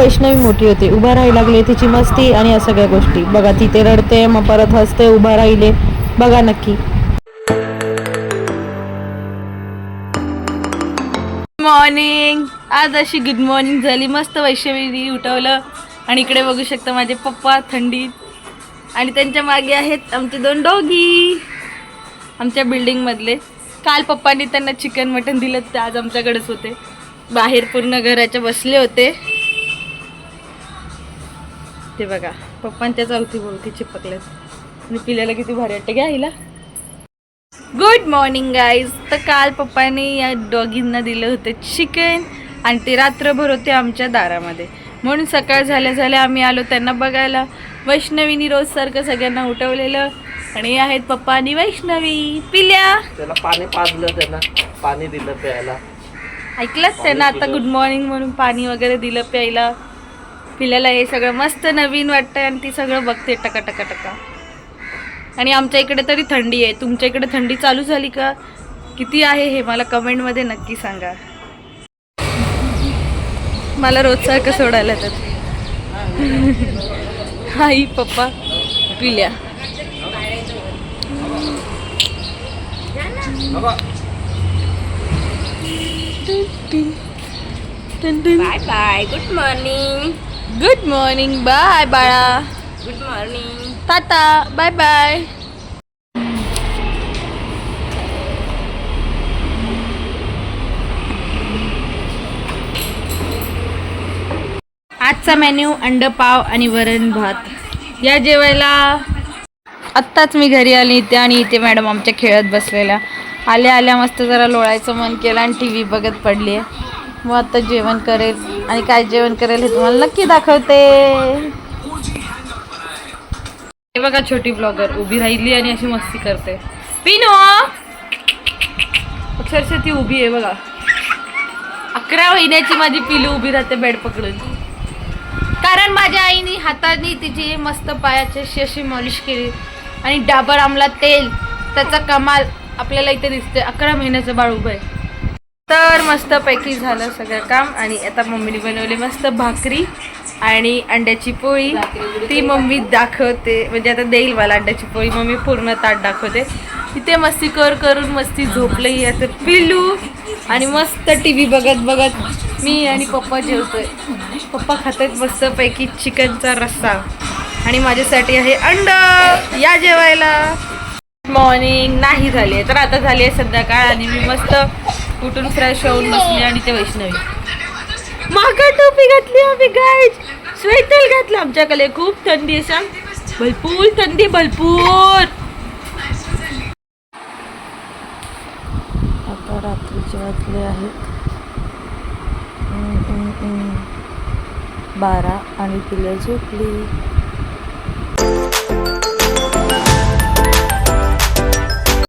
वैष्णवी मोठी होते. उभा राहायला लागले तिची मस्ती आणि या सगळ्या गोष्टी. बघा तिथे रडते मग परत हसते उभा राहिले. बघा नक्की. मॉर्निंग आज अशी गुड मॉर्निंग झाली. मस्त वैष्णवीनी उठवलं. आणि इकडे बघू शकता माझे पप्पा थंडीत आणि त्यांच्या मागे आहेत आमचे दोन डोगी. आमच्या बिल्डिंगमधले काल पप्पांनी त्यांना चिकन मटन दिलं. ते आज आमच्याकडेच होते. बाहेर पूर्ण घराच्या बसले होते. ते बघा. पप्पांच्याच अवतीभोवती चिपकलेत आणि पिल्याला किती भारी वाटते. घ्या हिला. गुड मॉर्निंग गाईज तर काल पप्पाने या डॉगींना दिलं होतं चिकन आणि ते रात्रभर होते आमच्या दारामध्ये. म्हणून सकाळ झाल्या झाल्या आम्ही आलो त्यांना बघायला. वैष्णवीनी रोज सारखं सगळ्यांना उठवलेलं. आणि आहेत पप्पा आणि वैष्णवी. पिल्या. त्याला पाणी पाजलं त्यांना. पाणी दिलं प्यायला. ऐकलंच त्यांना आता गुड मॉर्निंग म्हणून पाणी वगैरे दिलं प्यायला. पिल्याला हे सगळं मस्त नवीन वाटतंय आणि ती सगळं बघते टका टका टका. आणि आमच्या इकडे तरी थंडी आहे. तुमच्या इकडे थंडी चालू झाली का? किती आहे हे मला कमेंटमध्ये नक्की सांगा. मला रोज सारखं सोडायला तर आई पप्पा पिल्या. Bye bye. Good morning. Good morning bye बाळा good morning tata bye bye आजचा मेन्यू अंड पाव आणि वरण भात. या जेवायला आत्ताच मी घरी आली इथे आणि इथे मॅडम आमच्या खेळत बसलेल्या. आल्या आल्या मस्त जरा लोळायचं मन केलं आणि टी व्ही बघत पडली आहे मग आता जेवण करेल. आणि काय जेवण करेल हे तुम्हाला नक्की दाखवते. हे बघा छोटी ब्लॉगर उभी राहिली आणि अशी मस्ती करते. पिनो अक्षरशः ती उभी आहे बघा. अकरा महिन्याची माझी पिलू उभी राहते बेड पकडून. कारण माझ्या आईने हाताने तिची मस्त पायाची अशी अशी मॉलिश केली. आणि डाबर आमला तेल त्याचा कमाल आपल्याला इथे दिसते अकरा महिन्याचं बाळ उभं आहे. तर मस्तपैकी झालं सगळं काम. आणि आता मम्मीने बनवली मस्त भाकरी आणि अंड्याची पोळी. ती मम्मी दाखवते. म्हणजे आता देईल मला अंड्याची पोळी. मम्मी पूर्ण ताट दाखवते. तिथे मस्ती कर करून मस्ती झोपलंही असं पिलू आणि मस्त टी व्ही बघत बघत मी आणि पप्पा जेवतोय. पप्पा खातात मस्तपैकी चिकनचा रस्सा. आणि माझ्यासाठी आहे अंड. या जेवायला. मॉर्निंग नाही झाली आहे तर आता झाली आहे संध्याकाळ आणि मी मस्त उठून फ्रेश होऊन बसली आणि ते वैष्णवी. मागा टोपी घातली आम्ही गाईज स्वेटर घातलं आमच्याकडे. खूप थंडी आहे सांग. भरपूर थंडी भरपूर. आता रात्रीचे वाजले आहेत. बारा आणि तिला झोपली.